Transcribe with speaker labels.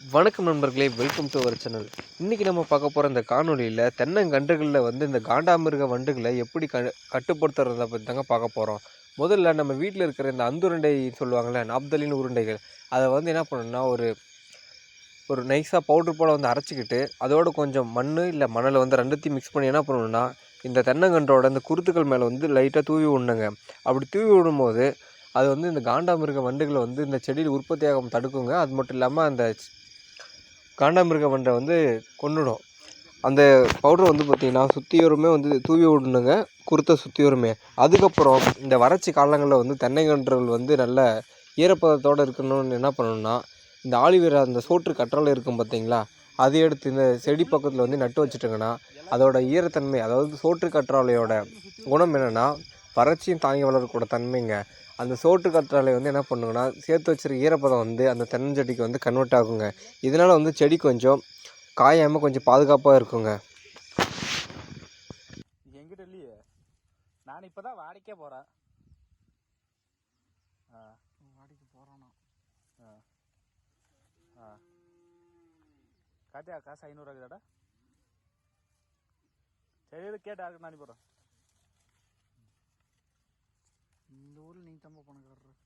Speaker 1: வணக்கம் நண்பர்களே welcome to our channel இன்றைக்கி நம்ம பார்க்க போகிற இந்த காணொலியில் தென்னங்கன்றுகளில் வந்து இந்த காண்டாமிருக வண்டுகளை எப்படி க கட்டுப்படுத்துறத பற்றி தாங்க பார்க்க போகிறோம் முதல்ல நம்ம வீட்டில் இருக்கிற இந்த அந்துருண்டை சொல்லுவாங்கள்ல நாப்தலின் உருண்டைகள் அதை வந்து என்ன பண்ணணும்னா ஒரு ஒரு நைஸாக பவுட்ரு போல் வந்து அரைச்சிக்கிட்டு அதோடு கொஞ்சம் மண் இல்லை மணலை வந்து ரெண்டுத்தையும் மிக்ஸ் பண்ணி என்ன பண்ணணும்னா இந்த தென்னங்கன்றோட இந்த குருத்துக்கள் மேலே வந்து லைட்டாக தூவி விடணுங்க. அப்படி தூவி விடும்போது அது வந்து இந்த காண்டாமிருக வண்டுகளை வந்து இந்த செடியில் உற்பத்தியாகம் தடுக்குங்க. அது மட்டும் இல்லாமல் அந்த காண்டாமிருக வண்டை வந்து கொன்னுடும். அந்த பவுடர் வந்து பார்த்திங்கன்னா சுற்றியோருமே வந்து தூவி விடணுங்க. குருத்தை சுற்றியோருமே அதுக்கப்புறம் இந்த வறட்சி காலங்களில் வந்து தென்னைக்கன்றுகள் வந்து நல்ல ஈரப்பதத்தோடு இருக்கணும்னு என்ன பண்ணணும்னா இந்த ஆலிவேரா அந்த சோற்று கற்றாழை இருக்கும் பார்த்தீங்களா அதை எடுத்து இந்த செடி பக்கத்தில் வந்து நட்டு வச்சுட்டோங்கன்னா அதோட ஈரத்தன்மை அதாவது சோற்று கற்றாழையோட குணம் என்னென்னா வறட்சியும் தாங்கி வளரக்கூட தன்மைங்க. அந்த சோற்று கற்றாழை வந்து என்ன பண்ணுங்கன்னா சேர்த்து வச்சிருக்க ஈரப்பதம் வந்து அந்த தென்னஞ்செடிக்கு வந்து கன்வெர்ட் ஆகுங்க. இதனால் வந்து செடி கொஞ்சம் காயாமல் கொஞ்சம் பாதுகாப்பாக இருக்குங்க.
Speaker 2: எங்கிட்ட இல்லையே. நான் இப்பதான் வாடிக்கே போறேன். ஆ. வாடிக்கு போறானா? ஆ. ஆ. காத்தியா காசு ஐநூறு ஆகுதாடா சரி இது கேட்டு யாருக்கு நான் போகிறேன்
Speaker 3: tampoco van a agarrar.